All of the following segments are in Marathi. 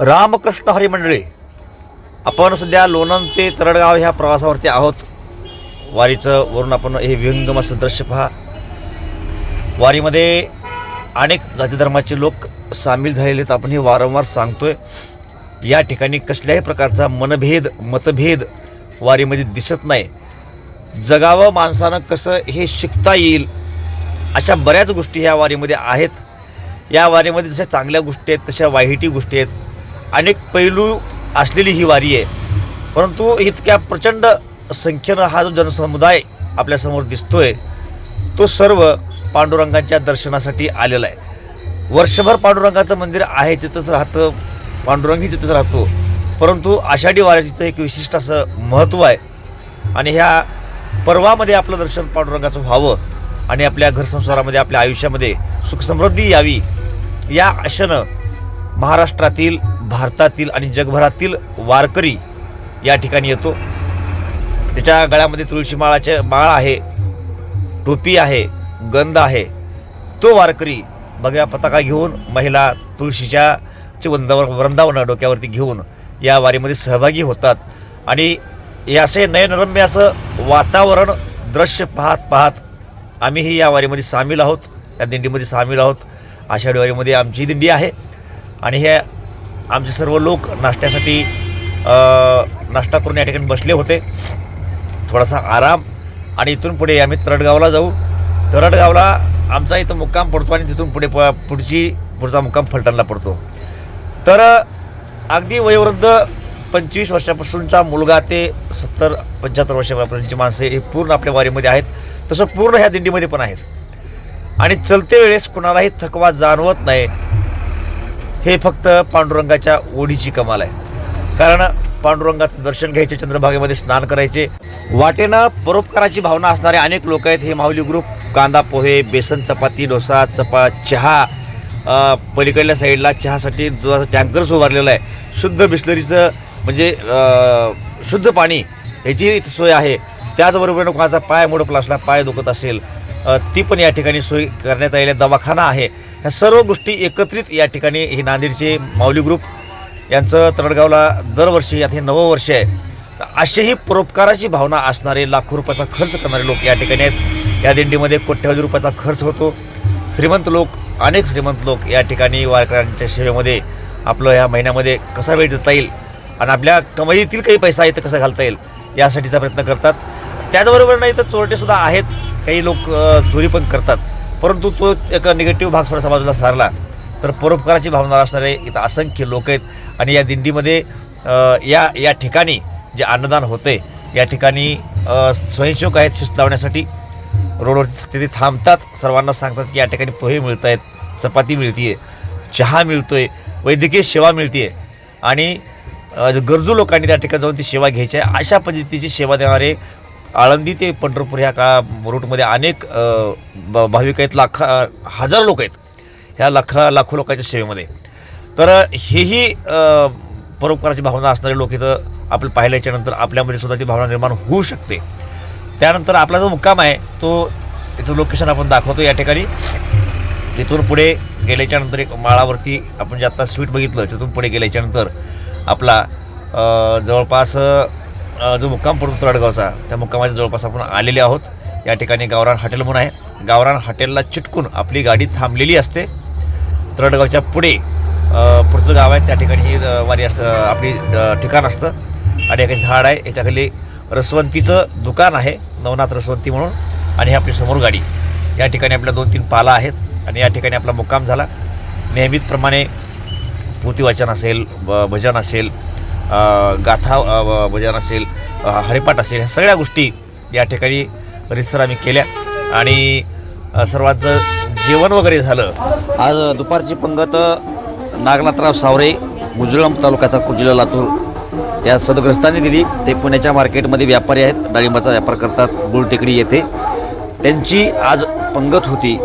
रामकृष्ण हरी मंडळी आपण सध्या लोणंद ते तरडगाव ह्या प्रवासावरती आहोत. वारीचं वरून आपण हे विहंगम असं दृश्य पहा. वारीमध्ये अनेक जाती धर्माचे लोक सामील झालेले आहेत. आपण हे वारंवार सांगतोय. या ठिकाणी कसल्याही प्रकारचा मनभेद मतभेद वारीमध्ये दिसत नाही. जगावं माणसानं कसं हे शिकता येईल अशा बऱ्याच गोष्टी ह्या वारीमध्ये आहेत. या वारीमध्ये जशा चांगल्या गोष्टी आहेत तशा वाईटी गोष्टी आहेत. अनेक पैलू असलेली ही वारी आहे. परंतु इतक्या प्रचंड संख्येनं हा जो जनसमुदाय आपल्यासमोर दिसतोय तो सर्व पांडुरंगांच्या दर्शनासाठी आलेला आहे. वर्षभर पांडुरंगाचं मंदिर आहे तिथंच राहतं पांडुरंगही तिथंच राहतो. परंतु आषाढी वारीचं एक विशिष्ट असं महत्त्व आहे. आणि ह्या पर्वामध्ये आपलं दर्शन पांडुरंगाचं व्हावं आणि आपल्या घरसंसारामध्ये आपल्या आयुष्यामध्ये सुखसमृद्धी यावी या आशेनं महाराष्ट्रातील भारतातील आणि जगभरातील वारकरी या ठिकाणी येतो. त्याच्या गळ्यामध्ये तुळशी माळाचे माळ आहे टोपी आहे गंध आहे. तो वारकरी भगव्या पताका घेऊन महिला तुळशीच्या चे वृंदावन वृंदावन डोक्यावरती घेऊन या वारीमध्ये सहभागी होतात. आणि हे असे नयनरम्य असं वातावरण दृश्य पाहत पाहत आम्हीही या वारीमध्ये सामील आहोत. या दिंडीमध्ये सामील आहोत. आषाढी वारीमध्ये आमची दिंडी आहे. आणि हे आमचे सर्व लोक नाश्त्यासाठी नाश्ता करून या ठिकाणी बसले होते. थोडासा आराम. आणि इथून पुढे आम्ही तरडगावला जाऊ. तरडगावला आमचा इथं मुक्काम पडतो आणि तिथून पुढे प पुढची पुढचा मुक्काम फलटणला पडतो. तर अगदी वयोवृद्ध पंचवीस वर्षापासूनचा मुलगा ते सत्तर पंच्याहत्तर वर्षापर्यंतची माणसे हे पूर्ण आपल्या वारीमध्ये आहेत. तसं पूर्ण ह्या दिंडीमध्ये पण आहेत. आणि चलते वेळेस कुणालाही थकवा जाणवत नाही. हे फक्त पांडुरंगाच्या ओढीची कमाल आहे. कारण पांडुरंगाचं दर्शन घ्यायचे चंद्रभागेमध्ये स्नान करायचे. वाटेनं परोपकाराची भावना असणारे अनेक लोक आहेत. हे माऊली ग्रुप कांदा पोहे बेसन चपाती डोसा चपा चहा पलीकडल्या साईडला चहासाठी दुधाचा टँकर्स उभारलेला आहे. शुद्ध बिस्लरीचं म्हणजे शुद्ध पाणी ह्याची सोय आहे. त्याचबरोबर कोणाचा पाय मोडपला असला पाय दुखत असेल. ती पण या ठिकाणी सोय करण्यात आलेली दवाखाना आहे. ह्या सर्व गोष्टी एकत्रित या ठिकाणी ही नांदेडचे माऊली ग्रुप यांचं तरडगावला दरवर्षी यात हे नवं वर्ष आहे. तर परोपकाराची भावना असणारे लाखो रुपयाचा खर्च करणारे लोक या ठिकाणी आहेत. या दिंडीमध्ये कोट्यवधी रुपयाचा खर्च होतो. श्रीमंत लोक अनेक श्रीमंत लोक या ठिकाणी वारकऱ्यांच्या सेवेमध्ये आपलं या महिन्यामध्ये कसा वेळ देता येईल आणि आपल्या कमाईतील काही पैसा आहे तर कसा घालता येईल यासाठीचा प्रयत्न करतात. त्याचबरोबर नाही तर चोरटेसुद्धा आहेत. काही लोक चोरी पण करतात. परंतु तो एक निगेटिव्ह भाग थोडासा बाजूला सारला तर परोपकाराची भावना असणारे इथं असंख्य लोक आहेत. आणि या दिंडीमध्ये या या ठिकाणी जे अन्नदान होते या ठिकाणी अ, स्वयंसेवक आहेत शिस्त लावण्यासाठी. रोडवरती तिथे थांबतात. सर्वांना सांगतात की या ठिकाणी पोहे मिळत आहेत चपाती मिळते चहा मिळतो आहे वैद्यकीय सेवा मिळते आहे आणि गरजू लोकांनी त्या ठिकाणी जाऊन ती सेवा घ्यायची आहे अशा पद्धतीची सेवा देणारे आळंदी ते पंढरपूर ह्या काळा रूटमध्ये अनेक ब- भाविक आहेत लाखा हजार लोक आहेत ह्या लाखा लाखो लोकांच्या सेवेमध्ये. तर हेही परोपकाराची भावना असणारे लोक इथं आपलं पाहिल्याच्या नंतर आपल्यामध्ये सुद्धा ती भावना निर्माण होऊ शकते. त्यानंतर आपला जो मुक्काम आहे तो इथं लोकेशन आपण दाखवतो या ठिकाणी. तिथून पुढे गेल्याच्यानंतर एक माळावरती आपण जे आत्ता स्वीट बघितलं तिथून पुढे गेल्याच्यानंतर आपला जवळपास अ, जो मुक्काम पडतो तरडगावचा त्या मुक्कामाच्या जवळपास आपण आलेले आहोत. या ठिकाणी गावरान हॉटेल म्हणून आहे. गावरान हॉटेलला चिटकून आपली गाडी थांबलेली असते. तरडगावच्या पुढे अ, पुढचं गाव आहे. त्या ठिकाणी ही अ, वारी असतं आपली अ, ठिकाण असतं. आणि एक झाड आहे. याच्याखाली रसवंतीचं दुकान आहे. नवनाथ रसवंती म्हणून. आणि ही आपली समोर गाडी. या ठिकाणी आपल्या दोन तीन पाला आहेत. आणि या ठिकाणी आपला मुक्काम झाला. नियमितप्रमाणे पोतीवाचन असेल ब- भजन असेल गाथा भजन असेल हरिपाठ असेल ह्या सगळ्या गोष्टी या ठिकाणी रितसर आम्ही केल्या. आणि अ, सर्वांचं जेवण वगैरे झालं. आज दुपारची पंगत नागनाथराव सावरे गुजराम तालुक्याचा कुर्जिल्ला लातूर. या सदग्रस्तांनी दिली. ते पुण्याच्या मार्केटमध्ये व्यापारी आहेत. डाळिंबाचा व्यापार करतात. गुळटेकडी येथे. त्यांची आज पंगत होती.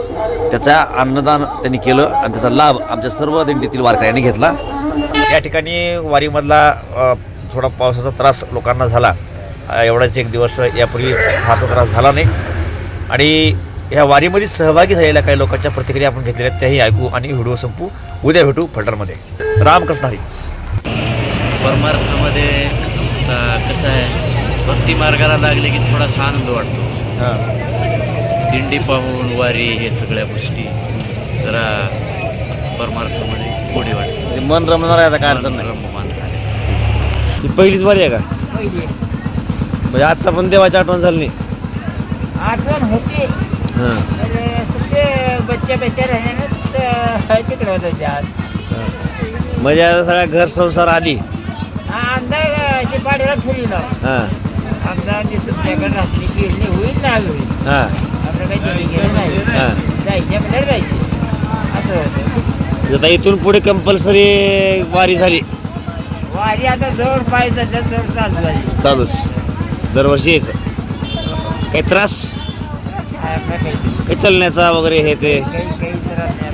त्याचा अन्नदान त्यांनी केलं आणि त्याचा लाभ आमच्या सर्व दिंडीतील वारकऱ्यांनी घेतला. या ठिकाणी वारीमधला थोडा पावसाचा त्रास लोकांना झाला. एवढाच एक दिवस यापूर्वी फारसा त्रास झाला नाही. आणि ह्या वारीमध्ये सहभागी झालेल्या काही लोकांच्या प्रतिक्रिया आपण घेतलेल्या त्याही ऐकू आणि व्हिडिओ संपू. उद्या भेटू फलटणमध्ये. रामकृष्ण हरी. परमार्थामध्ये कसं आहे भक्ती मार्गाला लागले की थोडासा आनंद वाटतो. हां. दिंडी पाहून वारी हे सगळ्या गोष्टी जरा परमार्थामध्ये गोडी वाटते म्हणजे मन रमणार आहे आता काय अडचण नाही. रममान झाले ही पहिलीच वारी आहे का? पहिली म्हणजे आता पण देवाची आठवण झाली नाही. आठवण होती. हां. तर सुट्टे बच्चे बच्चे राहण्यानं तिकडे होतं आज. म्हणजे आता सगळा घर संसार आली आमदार ते पाडीला फिरलो. हां. आमदार ते तुमच्याकडे गिरणी होईल ना होईल. हां. काही नाही. हां. म्हणजे जायचे. असं होतं. आता इथून पुढे कंपल्सरी वारी झाली. वारी आता जवळ पाहिजे तर जवळ चालू झाली चालूच. दरवर्षी यायचं. काही त्रास? काही काही चालण्याचा वगैरे हे ते? काही काही त्रास नाही.